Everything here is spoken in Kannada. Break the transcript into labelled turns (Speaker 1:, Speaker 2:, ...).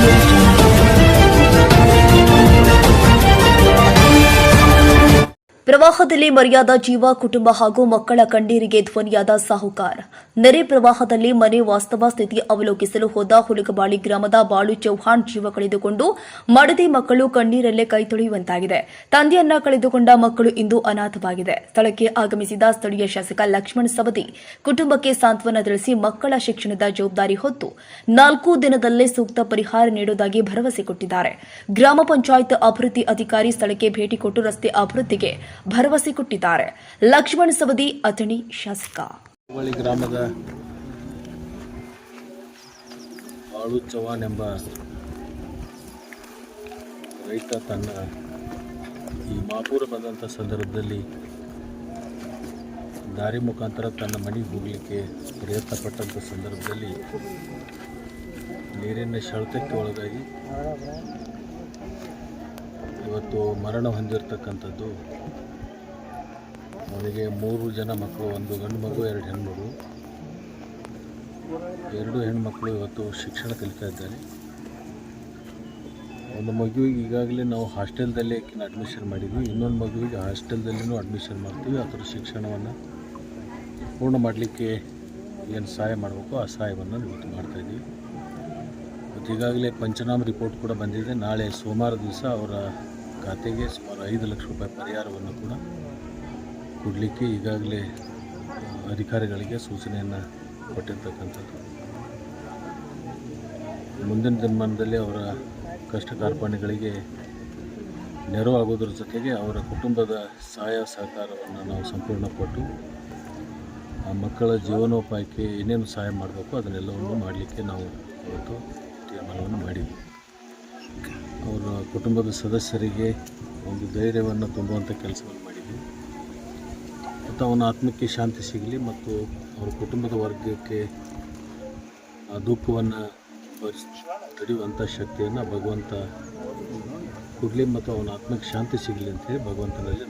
Speaker 1: Thank you. ಪ್ರವಾಹದಲ್ಲಿ ಮರೆಯಾದ ಜೀವ, ಕುಟುಂಬ ಹಾಗೂ ಮಕ್ಕಳ ಕಣ್ಣೀರಿಗೆ ಧ್ವನಿಯಾದ ಸಾಹುಕಾರ್. ನೆರೆ ಪ್ರವಾಹದಲ್ಲಿ ಮನೆ ವಾಸ್ತವ ಸ್ಥಿತಿ ಅವಲೋಕಿಸಲು ಹೋದ ಹುಲಗಬಾಳಿ ಗ್ರಾಮದ ಬಾಳು ಚೌಹಾಣ್ ಜೀವ ಕಳೆದುಕೊಂಡು ಮಡದಿ ಮಕ್ಕಳು ಕಣ್ಣೀರಲ್ಲೇ ಕೈ ತೊಳೆಯುವಂತಾಗಿದೆ. ತಂದೆಯನ್ನ ಕಳೆದುಕೊಂಡ ಮಕ್ಕಳು ಇಂದು ಅನಾಥವಾಗಿದೆ ಸ್ಥಳಕ್ಕೆ ಆಗಮಿಸಿದ ಸ್ಥಳೀಯ ಶಾಸಕ ಲಕ್ಷ್ಮಣ್ ಸವದಿ ಕುಟುಂಬಕ್ಕೆ ಸಾಂತ್ವನ ತಿಳಿಸಿ ಮಕ್ಕಳ ಶಿಕ್ಷಣದ ಜವಾಬ್ದಾರಿ ಹೊತ್ತು ನಾಲ್ಕು ದಿನದಲ್ಲೇ ಸೂಕ್ತ ಪರಿಹಾರ ನೀಡುವುದಾಗಿ ಭರವಸೆ ಕೊಟ್ಟಿದ್ದಾರೆ. ಗ್ರಾಮ ಪಂಚಾಯತ್ ಅಭಿವೃದ್ಧಿ ಅಧಿಕಾರಿ ಸ್ಥಳಕ್ಕೆ ಭೇಟಿ ಕೊಟ್ಟು ರಸ್ತೆ ಅಭಿವೃದ್ಧಿಗೆ ಭರವಸೆ ಕೊಟ್ಟಿದ್ದಾರೆ. ಲಕ್ಷ್ಮಣ ಸವದಿ, ಅಥಣಿ ಶಾಸಕ.
Speaker 2: ಗ್ರಾಮದ ಬಾಳು ಚವಾನ್ ಎಂಬ ರೈತ ತನ್ನ ಈ ಮಾಪೂರ ಬಂದಂಥ ಸಂದರ್ಭದಲ್ಲಿ ದಾರಿ ಮುಖಾಂತರ ತನ್ನ ಮನೆಗೆ ಹೋಗಲಿಕ್ಕೆ ಪ್ರಯತ್ನ ಪಟ್ಟಂಥ ಸಂದರ್ಭದಲ್ಲಿ ನೀರಿನ ಸೆಳೆತಕ್ಕೆ ಒಳಗಾಗಿ ಇವತ್ತು ಮರಣ ಹೊಂದಿರತಕ್ಕಂಥದ್ದು ಅವನಿಗೆ ಮೂರು ಜನ ಮಕ್ಕಳು, ಒಂದು ಗಂಡು ಮಗು, ಎರಡು ಹೆಣ್ಮಗು ಎರಡು ಹೆಣ್ಮಕ್ಳು ಇವತ್ತು ಶಿಕ್ಷಣ ಕಲಿತಾ ಇದ್ದಾರೆ. ಒಂದು ಮಗುವಿಗೆ ಈಗಾಗಲೇ ನಾವು ಹಾಸ್ಟೆಲ್ದಲ್ಲೇ ಆಕಿನ ಅಡ್ಮಿಷನ್ ಮಾಡಿದ್ವಿ. ಇನ್ನೊಂದು ಮಗುವಿಗೆ ಹಾಸ್ಟೆಲ್ದಲ್ಲಿನೂ ಅಡ್ಮಿಷನ್ ಮಾಡ್ತೀವಿ. ಅದರ ಶಿಕ್ಷಣವನ್ನು ಪೂರ್ಣ ಮಾಡಲಿಕ್ಕೆ ಏನು ಸಹಾಯ ಮಾಡಬೇಕು ಆ ಸಹಾಯವನ್ನು ಇವತ್ತು ಮಾಡ್ತಾಯಿದ್ದೀವಿ ಮತ್ತು ಈಗಾಗಲೇ ಪಂಚನಾಮ ರಿಪೋರ್ಟ್ ಕೂಡ ಬಂದಿದೆ. ನಾಳೆ ಸೋಮವಾರ ದಿವಸ ಅವರ ಖಾತೆಗೆ ಸುಮಾರು ಐದು ಲಕ್ಷ ರೂಪಾಯಿ ಪರಿಹಾರವನ್ನು ಕೂಡ ಕೊಡಲಿಕ್ಕೆ ಈಗಾಗಲೇ ಅಧಿಕಾರಿಗಳಿಗೆ ಸೂಚನೆಯನ್ನು ಕೊಟ್ಟಿರ್ತಕ್ಕಂಥದ್ದು. ಮುಂದಿನ ದಿನಮಾನದಲ್ಲಿ ಅವರ ಕಷ್ಟ ಕಾರ್ಪಣ್ಯಗಳಿಗೆ ನೆರವಾಗೋದ್ರ ಜೊತೆಗೆ ಅವರ ಕುಟುಂಬದ ಸಹಾಯ ಸಹಕಾರವನ್ನು ನಾವು ಸಂಪೂರ್ಣ ಕೊಟ್ಟು, ಆ ಮಕ್ಕಳ ಜೀವನೋಪಾಯಕ್ಕೆ ಏನೇನು ಸಹಾಯ ಮಾಡಬೇಕು ಅದನ್ನೆಲ್ಲವನ್ನು ಮಾಡಲಿಕ್ಕೆ ನಾವು ಇವತ್ತು ತೀರ್ಮಾನವನ್ನು ಮಾಡಿದ್ವಿ. ಅವರ ಕುಟುಂಬದ ಸದಸ್ಯರಿಗೆ ಒಂದು ಧೈರ್ಯವನ್ನು ತುಂಬುವಂಥ ಕೆಲಸವನ್ನು ಮಾಡಿದ್ವಿ. ಮತ್ತು ಅವನ ಆತ್ಮಕ್ಕೆ ಶಾಂತಿ ಸಿಗಲಿ ಮತ್ತು ಅವರ ಕುಟುಂಬದ ವರ್ಗಕ್ಕೆ ಆ ದುಃಖವನ್ನು ತಡೆಯುವಂಥ ಶಕ್ತಿಯನ್ನು ಭಗವಂತ ಕೊಡಲಿ ಮತ್ತು ಅವನ ಆತ್ಮಕ್ಕೆ ಶಾಂತಿ ಸಿಗಲಿ ಅಂತೇಳಿ ಭಗವಂತನಲ್ಲಿ